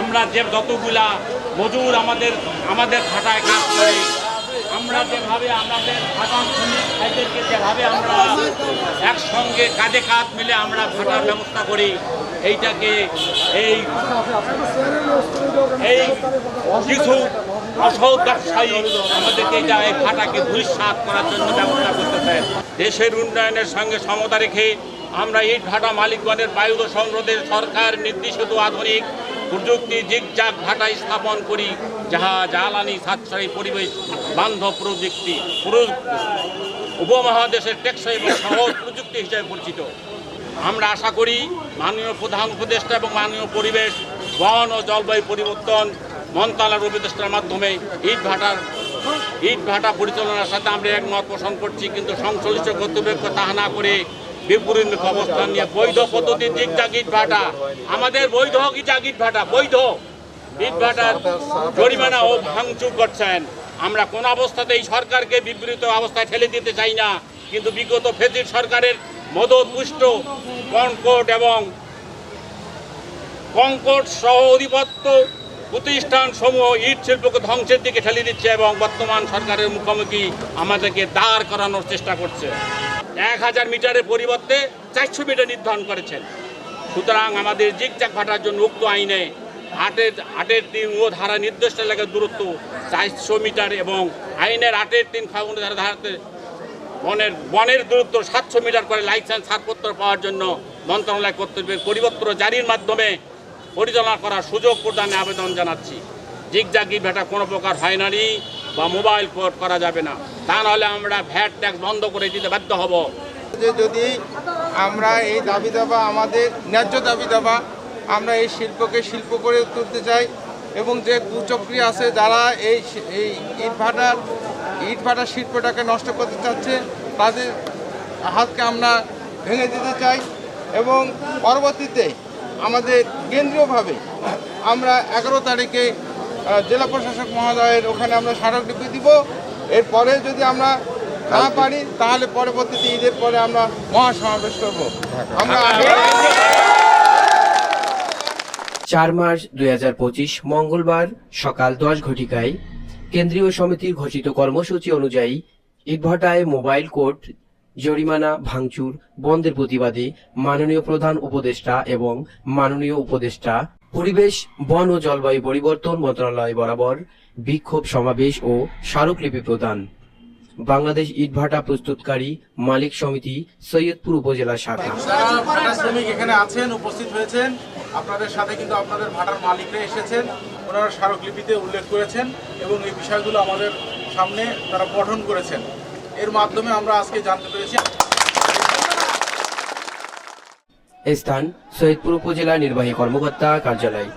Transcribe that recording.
আমরা যে যতগুলা মজুর আমাদের আমাদের ভাটায় কাজ করে, আমরা যেভাবে আমাদের ভাইদেরকে যেভাবে আমরা একসঙ্গে কাঁধে কাঁধ মিলে আমরা ভাটার ব্যবস্থা করি, এইটাকে এই এই কিছু অসৎ ব্যবসায়ী আমাদেরকে এটা এই ভাটাকে ধূলিসাৎ করার জন্য ব্যবস্থা করতে করতেছে। দেশের উন্নয়নের সঙ্গে সমতা রেখে আমরা ইট ভাটা মালিকগণের বায়ু দূষণ সরকার নির্দেশিত আধুনিক প্রযুক্তি জিগজাগ ভাটা স্থাপন করি যাহা জ্বালানি সাশ্রয়ী পরিবেশ, বান্ধব প্রযুক্তি উপমহাদেশের টেকসই এবং সহজ প্রযুক্তি হিসেবে পরিচিত। আমরা আশা করি মাননীয় প্রধান উপদেষ্টা এবং মাননীয় পরিবেশ, বন ও জলবায়ু পরিবর্তন মন্ত্রণালয়ের উপদেষ্টার মাধ্যমে ইট ভাটার, ইট ভাটা পরিচালনার সাথে আমরা একমত পোষণ করছি, কিন্তু সংশ্লিষ্ট কর্তৃপক্ষ তাহা না করে বিপরীতমুখী অবস্থান নিয়ে বৈধ পদ্ধতির দিক যা ভাটা। আমাদের বৈধ যা ইট ভাটা, বৈধ। ইট ভাটার জরিমানা ও ভাঙচুর করছেন। আমরা কোন অবস্থাতেই সরকারকে বিবৃত অবস্থায় ঠেলে দিতে চাই না। কিন্তু বিগত ফেজির সরকারের মদত, পুষ্ট, কনকট এবং কঙ্কট সহ অধিপত্য প্রতিষ্ঠান সমূহ ইট শিল্পকে ধ্বংসের দিকে ঠেলে দিচ্ছে এবং বর্তমান সরকারের মুখোমুখি আমাদেরকে দাঁড় করানোর চেষ্টা করছে। এক হাজার মিটারের পরিবর্তে চারশো মিটার নির্ধারণ করেছেন। সুতরাং আমাদের জিগজাগ ভাটার জন্য উক্ত আইনে আটের আটের তিন ও ধারা নির্দিষ্ট এলাকার দূরত্ব চারশো মিটার এবং আইনের আটের তিন ফাগুন ধারা ধারাতে বনের বনের দূরত্ব সাতশো মিটার করে লাইসেন্স, ছাড়পত্র পাওয়ার জন্য মন্ত্রণালয় কর্তৃপক্ষের পরিপত্র জারির মাধ্যমে পরিচালনা করার সুযোগ প্রদানে আবেদন জানাচ্ছি। জিগজাগি ভেটা কোনো প্রকার হয় হয়রানি বা মোবাইল কোর্ট করা যাবে না। তা নাহলে আমরা ভ্যাট ট্যাক্স বন্ধ করে দিতে বাধ্য হব। যে যদি আমরা এই দাবি দাবা, আমাদের ন্যায্য দাবি দাবা, আমরা এই শিল্পকে শিল্প করে তুলতে চাই এবং যে কুচক্রী আছে, যারা এই এই ইট ভাটার ইট ভাটার শিল্পটাকে নষ্ট করতে চাচ্ছে, তাদের হাতকে আমরা ভেঙে দিতে চাই এবং পরবর্তীতে আমাদের কেন্দ্রীয়ভাবে আমরা এগারো তারিখে জেলা প্রশাসক মহোদয়ের ওখানে আমরা স্মারকলিপি দিব। এরপরে যদি আমরা না পারি তাহলে পরবর্তীতে ঈদের পরে আমরা মহাসমাবেশ করব। আমরা চার মার্চ দুই হাজার পঁচিশ মঙ্গলবার সকাল দশ ঘটিকায় কেন্দ্রীয় সমিতির ঘোষিত কর্মসূচি অনুযায়ী ইটভাটায় মোবাইল কোর্ট জরিমানা ভাঙচুর বন্ধের প্রতিবাদে মাননীয় প্রধান উপদেষ্টা এবং মাননীয় উপদেষ্টা পরিবেশ, বন ও জলবায়ু পরিবর্তন মন্ত্রণালয় বরাবর বিক্ষোভ সমাবেশ ও স্মারকলিপি প্রদান। বাংলাদেশ ইটভাটা প্রস্তুতকারী মালিক সমিতি সৈয়দপুর উপজেলা শাখা। শ্রমিক এখানে আছেন, উপস্থিত হয়েছেন, আপনাদের সাথে কিন্তু আপনাদের ভাটার মালিকরা এসেছেন, ওনারা স্মারকলিপিতে উল্লেখ করেছেন এবং এই বিষয়গুলো আমাদের সামনে তারা পঠন করেছেন। এর মাধ্যমে আমরা আজকে জানতে পেরেছি স্থান সৈয়দপুর উপজেলা নির্বাহী কর্মকর্তা কার্যালয়।